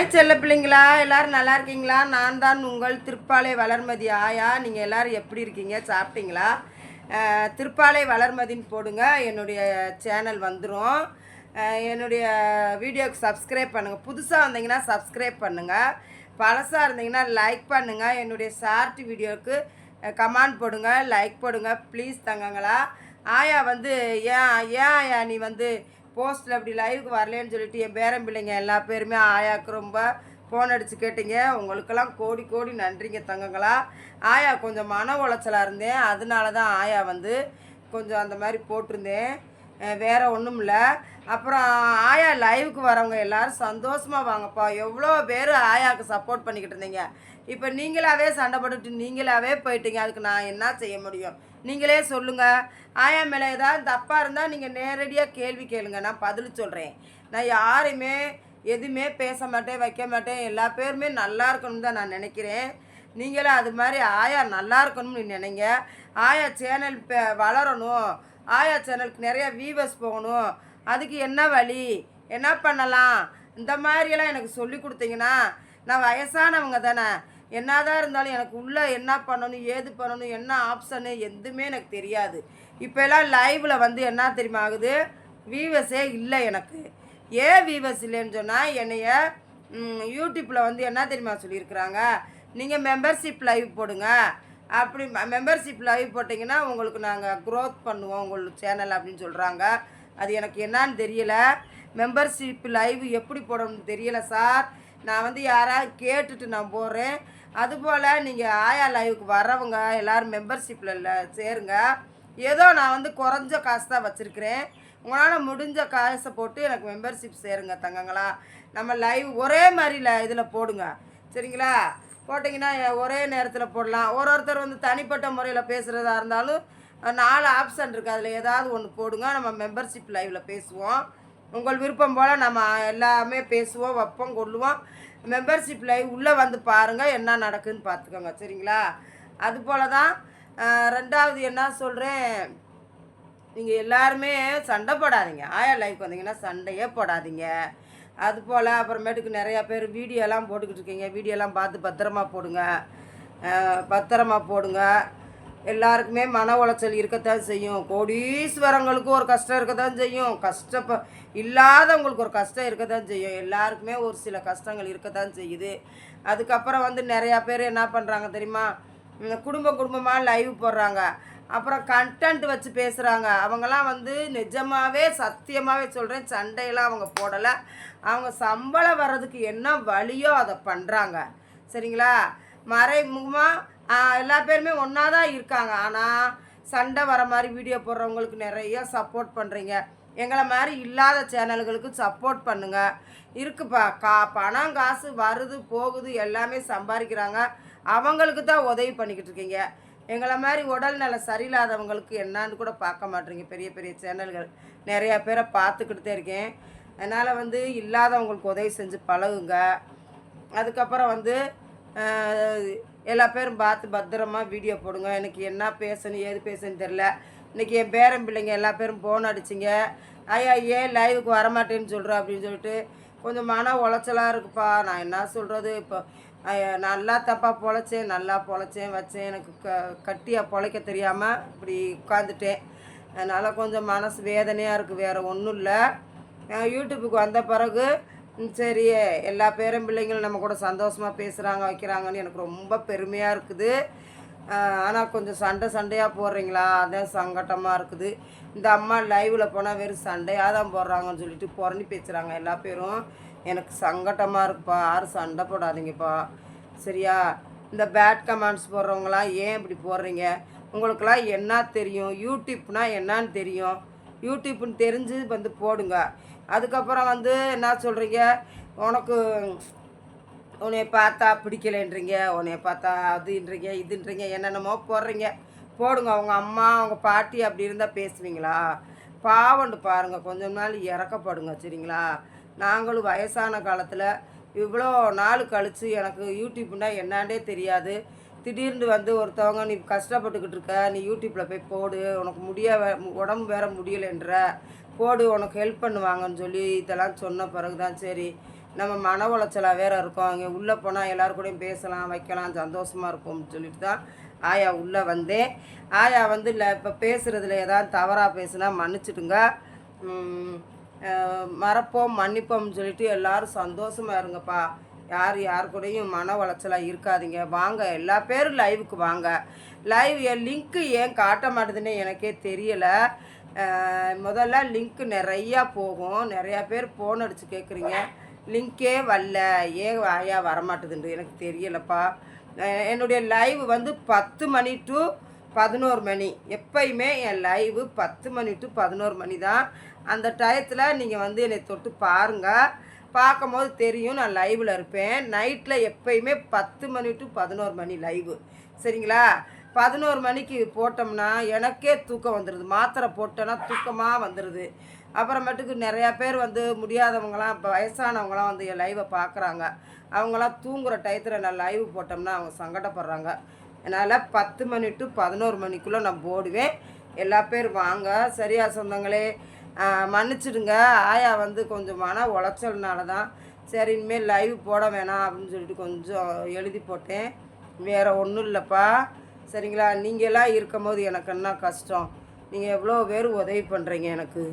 Hi செல்ல பிள்ளைங்களா? எல்லாரும் நல்லா இருக்கீங்களா? நான் தான் உங்கள் திருப்பாலை வளர்மதி. ஆயா நீங்கள் எல்லோரும் எப்படி இருக்கீங்க? சாப்பிட்டீங்களா? திருப்பாலை வளர்மதின்னு போடுங்க. என்னுடைய சேனல் வந்துடும் என்னுடைய வீடியோக்கு சப்ஸ்கிரைப் பண்ணுங்கள் புதுசாக வந்தீங்கன்னா சப்ஸ்கிரைப் பண்ணுங்கள் பழசாக இருந்தீங்கன்னா லைக் பண்ணுங்கள் என்னுடைய ஷார்ட் வீடியோவுக்கு கமெண்ட் போடுங்க. லைக் போடுங்க. ப்ளீஸ் தங்கங்களா. ஆயா வந்து ஏன் ஏன் ஆயா நீ வந்து போஸ்ட்டில் அப்படி லைவுக்கு வரலன்னு சொல்லிட்டு என் பேரன் பிள்ளைங்க எல்லா பேருமே ஆயாவுக்கு ரொம்ப ஃபோன் அடித்து கேட்டீங்க. உங்களுக்கெல்லாம் கோடி கோடி நன்றிங்க தங்கங்களா. ஆயா கொஞ்சம் மன உளைச்சலாக இருந்தேன். அதனால தான் ஆயா வந்து கொஞ்சம் அந்த மாதிரி போட்டிருந்தேன். வேறு ஒன்றும் இல்லை. அப்புறம் ஆயா லைவுக்கு வரவங்க எல்லோரும் சந்தோஷமாக வாங்கப்பா. எவ்வளோ பேர் ஆயாவுக்கு சப்போர்ட் பண்ணிக்கிட்டு இருந்தீங்க. இப்போ நீங்களாவே சண்டை போட்டுட்டு நீங்களாவே போயிட்டீங்க. அதுக்கு நான் என்ன செய்ய முடியும்? நீங்களே சொல்லுங்கள் ஆயா மேலே ஏதாவது தப்பாக இருந்தால் நீங்கள் நேரடியாக கேள்வி கேளுங்க. நான் பதில் சொல்கிறேன் நான் யாரையுமே எதுவுமே பேச மாட்டேன் வைக்க மாட்டேன். எல்லா பேருமே நல்லா இருக்கணும்னு தான் நான் நினைக்கிறேன். நீங்களும் அது மாதிரி ஆயா நல்லா இருக்கணும்னு நினைங்க. ஆயா சேனல் இப்போ வளரணும். ஆயா சேனலுக்கு நிறைய வியூவர்ஸ் போகணும். அதுக்கு என்ன வழி? என்ன பண்ணலாம்? இந்த மாதிரியெல்லாம் எனக்கு சொல்லி கொடுத்தீங்கன்னா நான் வயசானவங்க தானே. என்னதான் இருந்தாலும் எனக்கு உள்ளே என்ன பண்ணணும் ஏது பண்ணணும் என்ன ஆப்ஷனு எதுவுமே எனக்கு தெரியாது. இப்போ எல்லாம் லைவில் வந்து என்ன தெரியுமா ஆகுது? வியூவர்ஸே இல்லை எனக்கு. ஏன் வியூவர்ஸ் இல்லைன்னு சொன்னால் என்னைய யூடியூப்பில் வந்து என்ன தெரியுமா சொல்லியிருக்கிறாங்க? நீங்கள் மெம்பர்ஷிப் லைவ் போடுங்க. அப்படி மெம்பர்ஷிப் லைவ் போட்டிங்கன்னா உங்களுக்கு நாங்கள் க்ரோத் பண்ணுவோம் உங்களுக்கு சேனல் அப்படின்னு சொல்கிறாங்க அது எனக்கு என்னன்னு தெரியல. மெம்பர்ஷிப் லைவ் எப்படி போடணும்னு தெரியல சார் நான் வந்து யாராவது கேட்டுட்டு நான் போடுறேன். அதுபோல் நீங்கள் ஆயா லைவுக்கு வரவங்க எல்லோரும் மெம்பர்ஷிப்பில் இல்லை சேருங்க. ஏதோ நான் வந்து குறைஞ்ச காசு தான் வச்சுருக்கிறேன். உங்களால் முடிஞ்ச காசை போட்டு எனக்கு மெம்பர்ஷிப் சேருங்க தங்கங்களா. நம்ம லைவ் ஒரே மாதிரி இதில் போடுங்க. சரிங்களா? போட்டிங்கன்னா ஒரே நேரத்தில் போடலாம். ஒரு ஒருத்தர் வந்து தனிப்பட்ட முறையில் பேசுகிறதா இருந்தாலும் நாலு ஆப்ஷன் இருக்குது அதில் ஏதாவது ஒன்று போடுங்க. நம்ம மெம்பர்ஷிப் லைவில் பேசுவோம். உங்கள் விருப்பம் போல் நம்ம எல்லாமே பேசுவோம் வைப்போம் கொள்ளுவோம். மெம்பர்ஷிப் லைவ் உள்ளே வந்து பாருங்கள் என்ன நடக்குதுன்னு பார்த்துக்கோங்க சரிங்களா? அதுபோல தான் ரெண்டாவது என்ன சொல்கிறேன் நீங்கள் எல்லாருமே சண்டை போடாதீங்க. ஆயா லைஃப் வந்தீங்கன்னா சண்டையே போடாதீங்க. அது போல் அப்புறமேட்டுக்கு நிறையா பேர் வீடியோலாம் போட்டுக்கிட்டு இருக்கீங்க. வீடியோலாம் பார்த்து பத்திரமா போடுங்க. பத்திரமா போடுங்க. எல்லாருக்குமே மன உளைச்சல் இருக்கத்தான் செய்யும். கோடீஸ்வரங்களுக்கு ஒரு கஷ்டம் இருக்கத்தான் செய்யும். கஷ்டப்ப இல்லாதவங்களுக்கு ஒரு கஷ்டம் இருக்கத்தான் செய்யும். எல்லாருக்குமே ஒரு சில கஷ்டங்கள் இருக்கத்தான் செய்யுது. அதுக்கப்புறம் வந்து நிறையா பேர் என்ன பண்ணுறாங்க தெரியுமா? குடும்ப குடும்பமாக லைவ் போடுறாங்க. அப்புறம் கண்டென்ட் வச்சு பேசுகிறாங்க அவங்கெல்லாம் வந்து நிஜமாகவே சத்தியமாகவே சொல்கிறேன் சண்டையெல்லாம் அவங்க போடலை. அவங்க சம்பளம் வர்றதுக்கு என்ன வழியோ அதை பண்ணுறாங்க சரிங்களா? மறைமுகமாக எல்லா பேருமே ஒன்றா தான் இருக்காங்க. ஆனால் சண்டை வர மாதிரி வீடியோ போடுறவங்களுக்கு நிறைய சப்போர்ட் பண்ணுறீங்க எங்களை மாதிரி இல்லாத சேனல்களுக்கு சப்போர்ட் பண்ணுங்கள் இருக்குப்பா கா பணம் காசு வருது போகுது எல்லாமே சம்பாதிக்கிறாங்க. அவங்களுக்கு தான் உதவி பண்ணிக்கிட்டு இருக்கீங்க. எங்களை மாதிரி உடல் நிலை சரியில்லாதவங்களுக்கு என்னான்னு கூட பார்க்க மாட்டேறீங்க பெரிய பெரிய சேனல்கள். நிறையா பேரை பார்த்துக்கிட்டு தான் இருக்கேன். அதனால் வந்து இல்லாதவங்களுக்கு உதவி செஞ்சு பழகுங்க. அதுக்கப்புறம் வந்து எல்லா பேரும் பார்த்து பத்திரமா வீடியோ போடுங்க. எனக்கு என்ன பேசணும் ஏது பேசணும்னு தெரில இன்றைக்கி என் பேரன் பிள்ளைங்க எல்லா பேரும் ஃபோன் அடிச்சிங்க. ஐயா ஏன் லைவுக்கு வரமாட்டேன்னு சொல்கிற அப்படின்னு சொல்லிட்டு கொஞ்சம் மன உளைச்சலாக இருக்குப்பா. நான் என்ன சொல்கிறது இப்போ நல்லா தப்பாக பொழைச்சேன் நல்லா பொழைச்சேன் வச்சேன். எனக்கு க கட்டியாக பொழைக்க தெரியாமல் இப்படி உட்காந்துட்டேன் அதனால் கொஞ்சம் மனசு வேதனையாக இருக்குது வேறு ஒன்றும் இல்லை. யூடியூப்புக்கு வந்த பிறகு சரி எல்லா பேரும் பிள்ளைங்களும் நம்ம கூட சந்தோஷமாக பேசுகிறாங்க வைக்கிறாங்கன்னு எனக்கு ரொம்ப பெருமையாக இருக்குது. ஆனால் கொஞ்சம் சண்டை சண்டையாக போடுறீங்களா? அதான் சங்கட்டமாக இருக்குது. இந்த அம்மா லைவில் போனால் வெறும் சண்டையாக தான் போடுறாங்கன்னு சொல்லிட்டு புறணி பேசுகிறாங்க எல்லா பேரும். எனக்கு சங்கட்டமாக இருக்குப்பா. யாரும் சண்டை போடாதீங்கப்பா. சரியா? இந்த பேட் கமெண்ட்ஸ் போடுறவங்களாம் ஏன் இப்படி போடுறீங்க? உங்களுக்கெல்லாம் என்ன தெரியும்? யூடியூப்னால் என்னன்னு தெரியும். யூடியூப்னு தெரிஞ்சு வந்து போடுங்க. அதுக்கப்புறம் வந்து என்ன சொல்கிறீங்க உனக்கு உன்னைய பார்த்தா பிடிக்கலைன்றீங்க உன்னைய பார்த்தா அதுன்றீங்க இதுன்றீங்க என்னென்னமோ போடுறீங்க. போடுங்க அவங்க அம்மா அவங்க பாட்டி அப்படி இருந்தால் பேசுவீங்களா? பாவண்டு பாருங்கள் கொஞ்சம் நாள் இறக்கப்படுங்க சரிங்களா? நாங்களும் வயசான காலத்தில் இவ்வளோ நாள் கழித்து எனக்கு யூடியூப்னா என்னாண்டே தெரியாது. திடீர்னு வந்து ஒருத்தவங்க நீ கஷ்டப்பட்டுக்கிட்டு இருக்க நீ யூடியூப்பில் போய் போடு உனக்கு முடிய உடம்பு வேற முடியலைன்ற போடு உனக்கு ஹெல்ப் பண்ணுவாங்கன்னு சொல்லி இதெல்லாம் சொன்ன பிறகு தான் சரி நம்ம மன உளைச்சலாக வேறு இருக்கோம். இங்கே உள்ளே போனால் எல்லோரு கூடயும் பேசலாம் வைக்கலாம் சந்தோஷமாக இருக்கும்னு சொல்லிட்டு தான் ஆயா உள்ளே வந்தேன். ஆயா வந்து இல்லை இப்போ பேசுகிறதுல ஏதாவது தவறாக பேசுனா மன்னிச்சிடுங்க. மறப்போம் மன்னிப்போம்னு சொல்லிட்டு எல்லாரும் சந்தோஷமாக இருங்கப்பா. யார் யார் கூடயும் மன உளைச்சலாக இருக்காதீங்க. வாங்க எல்லா பேரும் லைவுக்கு வாங்க. லைவ் என் லிங்க்கு ஏன் காட்ட மாட்டேதுன்னு எனக்கே தெரியலை. முதல்ல லிங்க்கு நிறையா போகும். நிறையா பேர் ஃபோன் அடித்து கேட்குறீங்க லிங்க்கே வரல. ஏன் ஐயா வரமாட்டுதுன்னு எனக்கு தெரியலப்பா. என்னுடைய லைவ் வந்து பத்து மணி டு பதினோரு மணி. எப்பயுமே என் லைவு பத்து மணி டு பதினோரு மணி தான். அந்த டயத்தில் நீங்கள் வந்து என்னை தொட்டு பாருங்கள் பார்க்கும்போது தெரியும் நான் லைவில் இருப்பேன். நைட்டில் எப்பயுமே பத்து மணி டு பதினோரு மணி லைவு சரிங்களா? பதினோரு மணிக்கு போட்டோம்னா எனக்கே தூக்கம் வந்துடுது மாத்திரை போட்டேன்னா தூக்கமாக வந்துடுது அப்புறமேட்டுக்கு நிறையா பேர் வந்து முடியாதவங்களாம் இப்போ வயசானவங்களாம் வந்து என் லைவை பார்க்குறாங்க அவங்களாம் தூங்குகிற டயத்தில் நான் லைவ் போட்டோம்னா அவங்க சங்கடப்படுறாங்க. அதனால் பத்து மணி டு பதினோரு மணிக்குள்ளே நான் போடுவேன். எல்லா பேர் வாங்க. சரியா சொந்தங்களே மன்னிச்சிடுங்க. ஆயா வந்து கொஞ்சம் மன உளைச்சல்னால தான் சரி இனிமேல் லைவ் போட வேணாம் அப்படின்னு சொல்லிட்டு கொஞ்சம் எழுதி போட்டேன். வேறு ஒன்றும் இல்லைப்பா. சரிங்களா? நீங்களாம் இருக்கும் போது எனக்கு என்ன கஷ்டம்? நீங்கள் எவ்வளோ பேர் உதவி பண்ணுறீங்க எனக்கு?